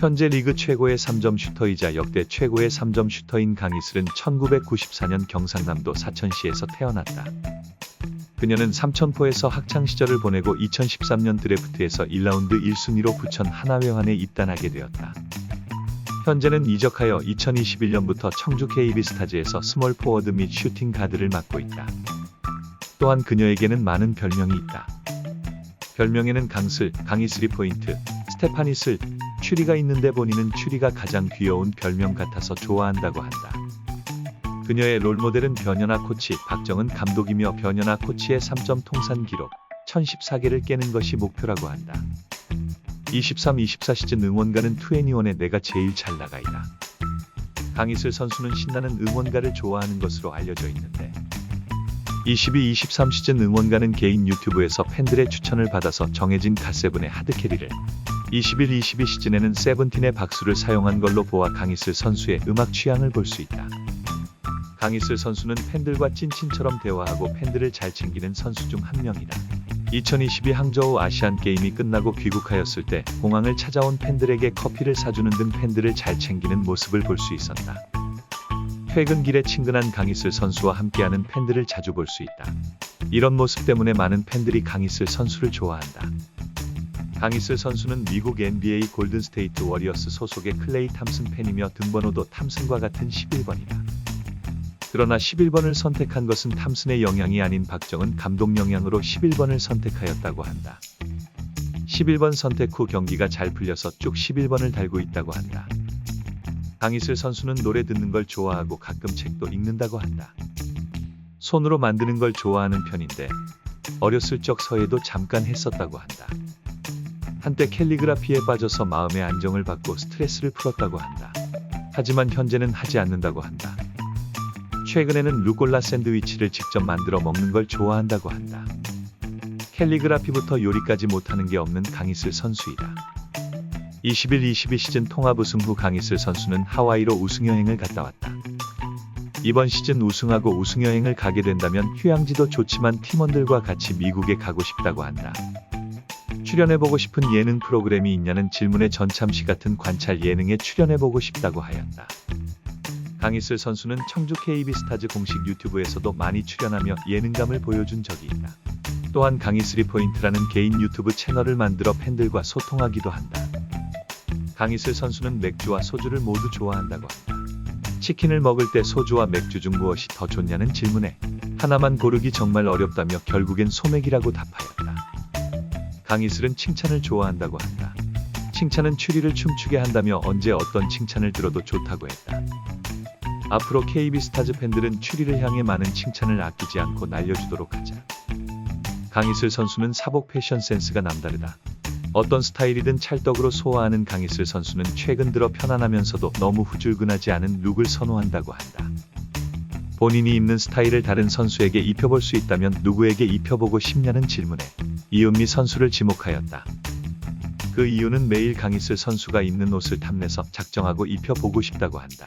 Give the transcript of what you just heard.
현재 리그 최고의 3점 슈터이자 역대 최고의 3점 슈터인 강희슬은 1994년 경상남도 사천시에서 태어났다. 그녀는 삼천포에서 학창 시절을 보내고 2013년 드래프트에서 1라운드 1순위로 부천 하나회환에 입단하게 되었다. 현재는 이적하여 2021년부터 청주 KB스타즈에서 스몰 포워드 및 슈팅 가드를 맡고 있다. 또한 그녀에게는 많은 별명이 있다. 별명에는 강슬, 스리 포인트, 스테파니슬, 추리가 있는데 본인은 추리가 가장 귀여운 별명 같아서 좋아한다고 한다. 그녀의 롤모델은 변현아 코치, 박정은 감독이며 변현아 코치의 3점 통산 기록 1014개를 깨는 것이 목표라고 한다. 23-24 시즌 응원가는 2NE1의 내가 제일 잘 나가이다. 강희슬 선수는 신나는 응원가를 좋아하는 것으로 알려져 있는데 22-23 시즌 응원가는 개인 유튜브에서 팬들의 추천을 받아서 정해진 갓세븐의 하드캐리를 21-22 시즌에는 세븐틴의 박수를 사용한 걸로 보아 강희슬 선수의 음악 취향을 볼 수 있다. 강희슬 선수는 팬들과 찐친처럼 대화하고 팬들을 잘 챙기는 선수 중 한 명이다. 2022 항저우 아시안 게임이 끝나고 귀국하였을 때 공항을 찾아온 팬들에게 커피를 사주는 등 팬들을 잘 챙기는 모습을 볼 수 있었다. 퇴근길에 친근한 강희슬 선수와 함께하는 팬들을 자주 볼 수 있다. 이런 모습 때문에 많은 팬들이 강희슬 선수를 좋아한다. 강희슬 선수는 미국 NBA 골든스테이트 워리어스 소속의 클레이 탐슨 팬이며 등번호도 탐슨과 같은 11번이다. 그러나 11번을 선택한 것은 탐슨의 영향이 아닌 박정은 감독 영향으로 11번을 선택하였다고 한다. 11번 선택 후 경기가 잘 풀려서 쭉 11번을 달고 있다고 한다. 강희슬 선수는 노래 듣는 걸 좋아하고 가끔 책도 읽는다고 한다. 손으로 만드는 걸 좋아하는 편인데 어렸을 적 서예도 잠깐 했었다고 한다. 한때 캘리그라피에 빠져서 마음의 안정을 받고 스트레스를 풀었다고 한다. 하지만 현재는 하지 않는다고 한다. 최근에는 루꼴라 샌드위치를 직접 만들어 먹는 걸 좋아한다고 한다. 캘리그라피부터 요리까지 못하는 게 없는 강희슬 선수이다. 21-22 시즌 통합 우승 후 강희슬 선수는 하와이로 우승 여행을 갔다 왔다. 이번 시즌 우승하고 우승 여행을 가게 된다면 휴양지도 좋지만 팀원들과 같이 미국에 가고 싶다고 한다. 출연해보고 싶은 예능 프로그램이 있냐는 질문에 전참시 같은 관찰 예능에 출연해보고 싶다고 하였다. 강희슬 선수는 청주 KB스타즈 공식 유튜브에서도 많이 출연하며 예능감을 보여준 적이 있다. 또한 강희슬이 포인트라는 개인 유튜브 채널을 만들어 팬들과 소통하기도 한다. 강희슬 선수는 맥주와 소주를 모두 좋아한다고 한다. 치킨을 먹을 때 소주와 맥주 중 무엇이 더 좋냐는 질문에 하나만 고르기 정말 어렵다며 결국엔 소맥이라고 답하였다. 강희슬은 칭찬을 좋아한다고 한다. 칭찬은 추리를 춤추게 한다며 언제 어떤 칭찬을 들어도 좋다고 했다. 앞으로 KB스타즈 팬들은 추리를 향해 많은 칭찬을 아끼지 않고 날려주도록 하자. 강희슬 선수는 사복 패션 센스가 남다르다. 어떤 스타일이든 찰떡으로 소화하는 강희슬 선수는 최근 들어 편안하면서도 너무 후줄근하지 않은 룩을 선호한다고 한다. 본인이 입는 스타일을 다른 선수에게 입혀볼 수 있다면 누구에게 입혀보고 싶냐는 질문에 이은미 선수를 지목하였다. 그 이유는 매일 강희슬 선수가 입는 옷을 탐내서 작정하고 입혀보고 싶다고 한다.